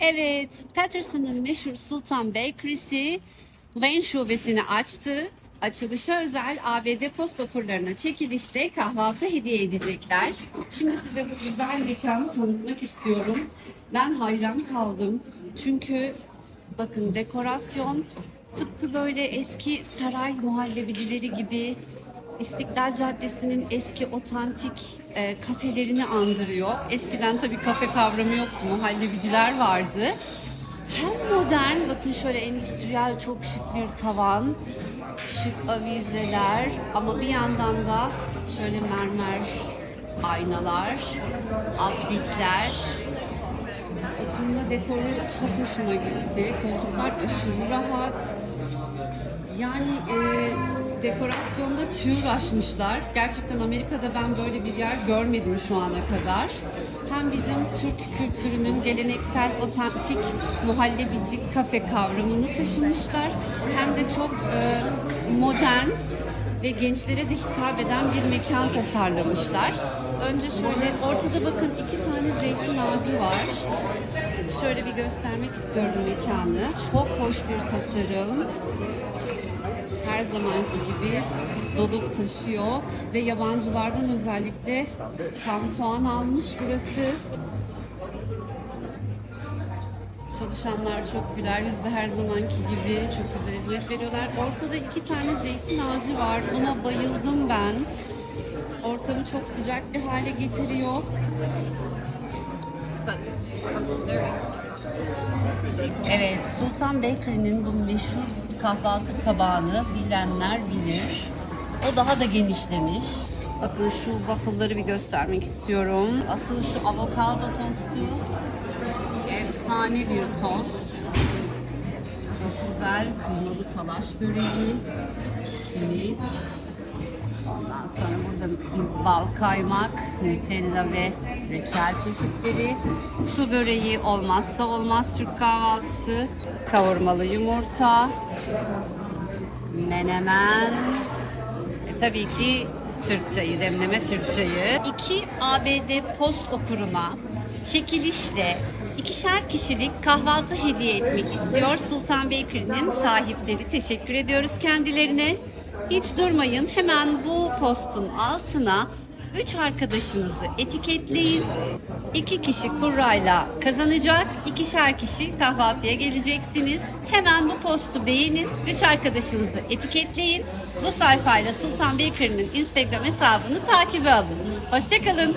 Evet, Patterson'ın meşhur Sultan Bakery'si Wayne şubesini açtı. Açılışa özel ABD posta kurlarına çekilişte kahvaltı hediye edecekler. Şimdi size bu güzel mekanı tanıtmak istiyorum. Ben hayran kaldım. Çünkü bakın dekorasyon tıpkı böyle eski saray muhallebicileri gibi İstiklal Caddesi'nin eski otantik e, kafelerini andırıyor. Eskiden tabii kafe kavramı yoktu, muhallebiciler vardı. Hem modern, bakın şöyle endüstriyel çok şık bir tavan, şık avizeler ama bir yandan da şöyle mermer aynalar, aplikler, oturma dekoru çok hoşuma gitti. Koltuklar aşırı rahat. Yani e, dekorasyonda çığır açmışlar. Gerçekten Amerika'da ben böyle bir yer görmedim şu ana kadar. Hem bizim Türk kültürünün geleneksel, otantik muhallebici kafe kavramını taşımışlar. Hem de çok e, modern ve gençlere de hitap eden bir mekan tasarlamışlar. Önce şöyle ortada bakın iki tane zeytin ağacı var. Şöyle bir göstermek istiyorum mekanı. Çok hoş bir tasarım her zamanki gibi dolup taşıyor ve yabancılardan özellikle tam puan almış burası. Çalışanlar çok güler yüzlü her zamanki gibi çok güzel hizmet veriyorlar. Ortada iki tane zeytin ağacı var. Buna bayıldım ben. Ortamı çok sıcak bir hale getiriyor. Evet, Sultan Bakery'nin bu meşhur kahvaltı tabağını bilenler bilir. O daha da genişlemiş. Bakın şu waffle'ları bir göstermek istiyorum. Asıl şu avokado tostu. Efsane bir tost. Çok güzel kıymalı talaş böreği. Simit. Ondan sonra burada bal kaymak, nutella ve reçel çeşitleri. Su böreği olmazsa olmaz Türk kahvaltısı. Kavurmalı yumurta. Menemen. E, tabii ki Türk çayı, demleme Türk çayı. İki ABD post okuruna çekilişle ikişer kişilik kahvaltı hediye etmek istiyor Sultan Bakery'nin sahipleri. Teşekkür ediyoruz kendilerine. Hiç durmayın. Hemen bu postun altına 3 arkadaşınızı etiketleyin. 2 kişi kurrayla kazanacak. ikişer kişi kahvaltıya geleceksiniz. Hemen bu postu beğenin. 3 arkadaşınızı etiketleyin. Bu sayfayla Sultan Bakery'nin Instagram hesabını takibe alın. Hoşçakalın.